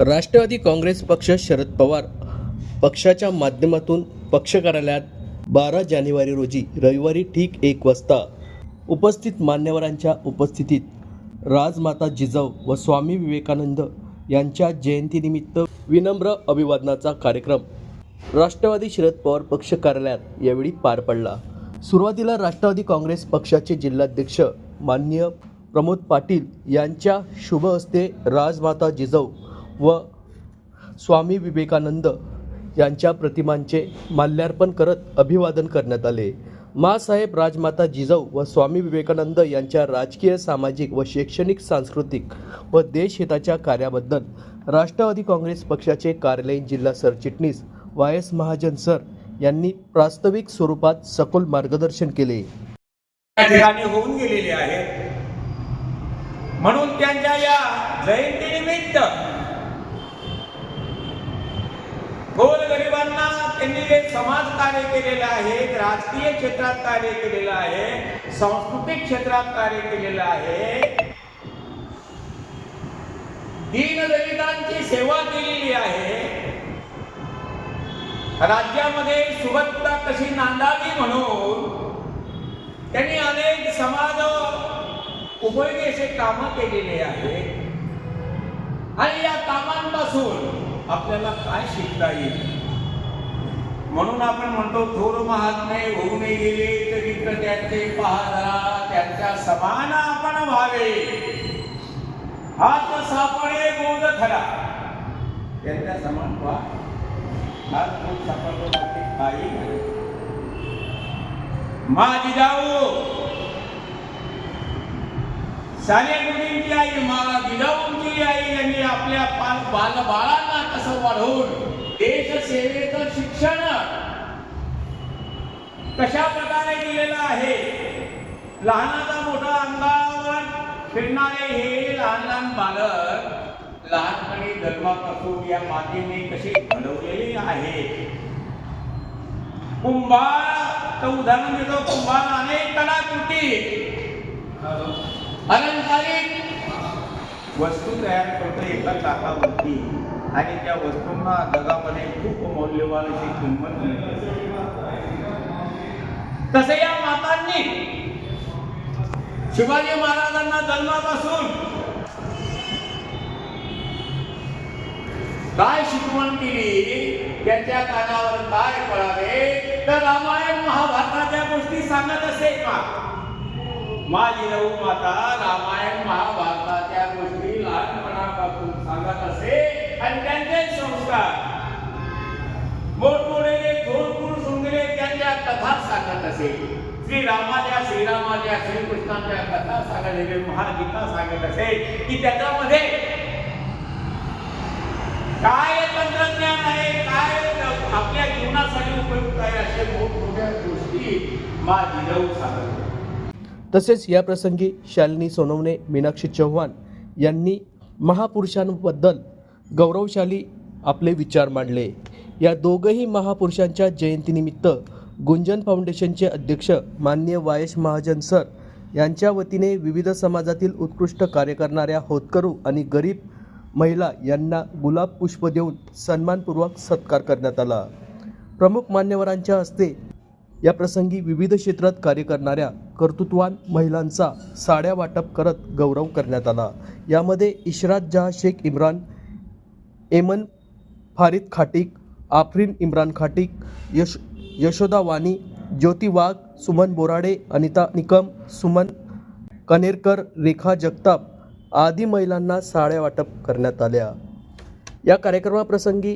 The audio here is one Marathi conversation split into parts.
राष्ट्रवादी काँग्रेस पक्ष शरद पवार पक्षाच्या माध्यमातून पक्ष कार्यालयात बारा जानेवारी रोजी रविवारी ठीक एक वाजता उपस्थित मान्यवरांच्या उपस्थितीत राजमाता जिजाऊ व स्वामी विवेकानंद यांच्या जयंतीनिमित्त विनम्र अभिवादनाचा कार्यक्रम राष्ट्रवादी शरद पवार पक्ष कार्यालयात यावेळी पार पडला. सुरुवातीला राष्ट्रवादी काँग्रेस पक्षाचे जिल्हाध्यक्ष माननीय प्रमोद पाटील यांच्या शुभ हस्ते राजमाता जिजाऊ व स्वामी विवेकानंद यांच्या प्रतिमांचे माल्यार्पण करत अभिवादन करण्यात आले. मासाहेब राजमाता जिजाऊ व स्वामी विवेकानंद यांच्या राजकीय सामाजिक व शैक्षणिक सांस्कृतिक व देशहिताच्या कार्याबद्दल राष्ट्रवादी काँग्रेस पक्षाचे कार्यालयीन जिल्हा सरचिटणीस वाय एस महाजन सर यांनी प्रास्ताविक स्वरूपात सखोल मार्गदर्शन केले. ठिकाणी होऊन गेलेले आहे. म्हणून त्यांच्या या जयंतीनिमित्त गोरगरिबांना जे समाज कार्य केलेलं आहे राजकीय क्षेत्रात कार्य केलेलं आहे सांस्कृतिक क्षेत्रात कार्य केलेलं आहे. दीनदलितांची सेवा केलेली आहे. राज्यामध्ये सुबत्ता कशी नांदावी म्हणून त्यांनी अनेक समाज उपयोगी असे काम केलेले आहेत आणि या कामांपासून आपल्याला काय शिकता येईल? म्हणून आपण म्हणतो थोर महात्मे होऊन गेले तरी तर त्यांचे पहादरा त्यांच्या समान आपण व्हावे. हात सापडे बोध खरा त्यांच्या समान व्हा. हात बोध सापडतो काही माझी जाऊ. साने गुरुंची आई मा जिजाऊंची आई यांनी आपल्या पाल बाल बाळांना कसं वाढवून देश सेवेचं शिक्षण कशा प्रकारे दिलेला आहे? लहानाचा मोठा अंगावर फिरणारे हे लहान लहान बालक लहानपणी जन्मापासून या मातीने कसे घडवलेले आहे? कुंभार उदाहरण देतो कुंभार अनेक कलाकृती. अलंकारिक वस्तू तयार करतो एका चाकावरती. आणि त्या वस्तूंना जगामध्ये खूप मौल्यवान अशी किंमत मिळते. तसे या मातांनी शिवाजी महाराजांना जन्मापासून काय शिकवण केली? त्यांच्या कानावर काय पळावे तर रामायण महाभारताच्या गोष्टी सांगत असे का? माझी नऊ माता रामायण महाभारताच्या गोष्टी लहानपणापासून सांगत असे आणि त्यांचे संस्कार. मोठमोठे सांगत असे. श्रीरामाच्या श्रीरामाच्या श्रीकृष्णाच्या कथा सांगत महागीता सांगत असे की त्याच्यामध्ये काय तंत्रज्ञान आहे काय आपल्या जीवनासाठी उपयुक्त आहे असे मोठमोठ्या गोष्टी माझी जाऊ सांगत तसेच या प्रसंगी शालिनी सोनवणे मीनाक्षी चव्हाण यांनी महापुरुषांबद्दल गौरवशाली आपले विचार मांडले. या दोघंही महापुरुषांच्या जयंतीनिमित्त गुंजन फाउंडेशनचे अध्यक्ष माननीय वायश महाजन सर यांच्या वतीने विविध समाजातील उत्कृष्ट कार्य करणाऱ्या होतकरू आणि गरीब महिला यांना गुलाब पुष्प देऊन सन्मानपूर्वक सत्कार करण्यात आला. प्रमुख मान्यवरांच्या हस्ते या प्रसंगी विविध क्षेत्रात कार्य करणाऱ्या कर्तृत्वान महिलांचा साड्या वाटप करत गौरव करण्यात आला. यामध्ये इशरात जहा शेख इम्रान एमन फारिद खाटिक आफरीन इम्रान खाटिक यश यशोदा वाणी ज्योती वाघ सुमन बोराडे अनिता निकम सुमन कनेरकर रेखा जगताप आदी महिलांना साड्या वाटप करण्यात आल्या. या कार्यक्रमाप्रसंगी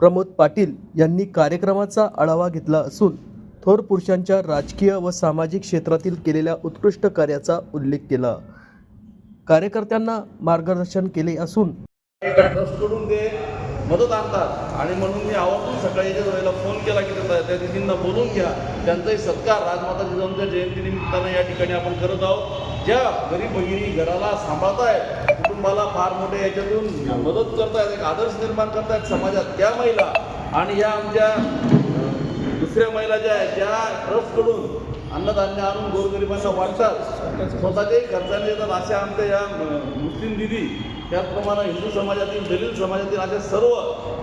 प्रमोद पाटील यांनी कार्यक्रमाचा आढावा घेतला असून थोर पुरुषांच्या राजकीय व सामाजिक क्षेत्रातील केलेल्या उत्कृष्ट कार्याचा उल्लेख केला. कार्यकर्त्यांना मार्गदर्शन केले असून मदत आणतात. आणि म्हणून मी आवर्जून सकाळी वेळेला फोन केला की त्या त्या दिदींना बोलून घ्या. त्यांचाही सत्कार राजमाता जिजाऊंच्या जयंतीनिमित्तानं या ठिकाणी आपण करत आहोत. ज्या गरीब भगिनी घराला सांभाळतायत कुटुंबाला फार मोठ्या याच्यातून मदत करतायत एक आदर्श निर्माण करतायत समाजात त्या महिला आणि या आमच्या दुसऱ्या महिला ज्या आहेत ज्या ट्रस्टकडून अन्नधान्य आणून गोरगरिबांना वाटतात स्वतःच्याही खर्चाने येतात अशा आमच्या या मुस्लिम दिदी त्याचप्रमाणे हिंदू समाजातील दलित समाजातील अशा सर्व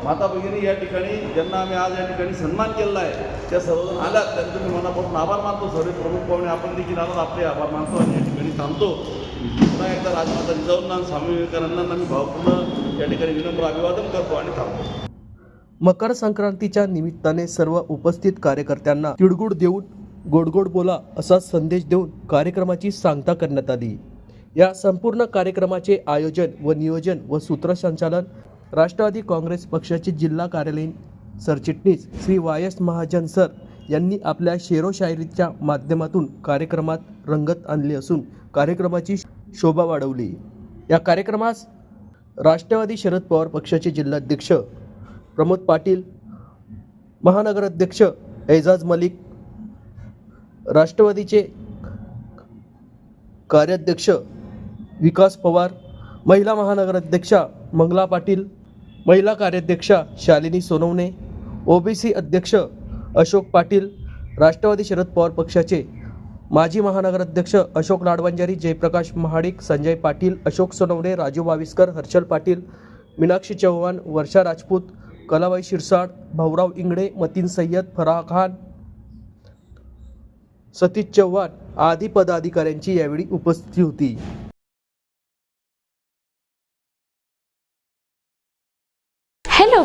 माता भगिनी या ठिकाणी ज्यांना आम्ही आज या ठिकाणी सन्मान केलेला आहे त्या सर्वजण आल्यात. त्यांचं मी मनापासून आभार मानतो. सर्व प्रमुख पाहुणे आपण देखील आलो आपले आभार मानतो आणि या ठिकाणी थांबतो. पुन्हा एकदा राजमाता जिजाऊंना स्वामी विवेकानंदांना मी भावपूर्ण या ठिकाणी विनम्र अभिवादन करतो आणि थांबतो. मकर संक्रांतीच्या निमित्ताने सर्व उपस्थित कार्यकर्त्यांना तिळगुळ देऊन गोडगोड बोला असा संदेश देऊन कार्यक्रमाची सांगता करण्यात आली. या संपूर्ण कार्यक्रमाचे आयोजन व नियोजन व सूत्रसंचालन राष्ट्रवादी काँग्रेस पक्षाचे जिल्हा कार्यालयीन सरचिटणीस Shri Y S Mahajan sir यांनी आपल्या शेरोशायरीच्या माध्यमातून कार्यक्रमात रंगत आणली असून कार्यक्रमाची शोभा वाढवली. या कार्यक्रमास राष्ट्रवादी शरद पवार पक्षाचे जिल्हाध्यक्ष प्रमोद पाटील महानगराध्यक्ष एजाज मलिक राष्ट्रवादीचे कार्याध्यक्ष विकास पवार महिला महानगराध्यक्षा मंगला पाटील महिला कार्याध्यक्षा शालिनी सोनवणे ओबीसी अध्यक्ष अशोक पाटील राष्ट्रवादी शरद पवार पक्षाचे माजी महानगराध्यक्ष अशोक लाडवांजारी जयप्रकाश महाडिक संजय पाटील अशोक सोनवणे राजू बाविस्कर हर्षल पाटील मीनाक्षी चव्हाण वर्षा राजपूत कलाबाई शिरसाट भाऊराव इंगडे मतीन सय्यद फराह खान सतीश चव्हाण आदी पदाधिकाऱ्यांची यावेळी उपस्थिती होती.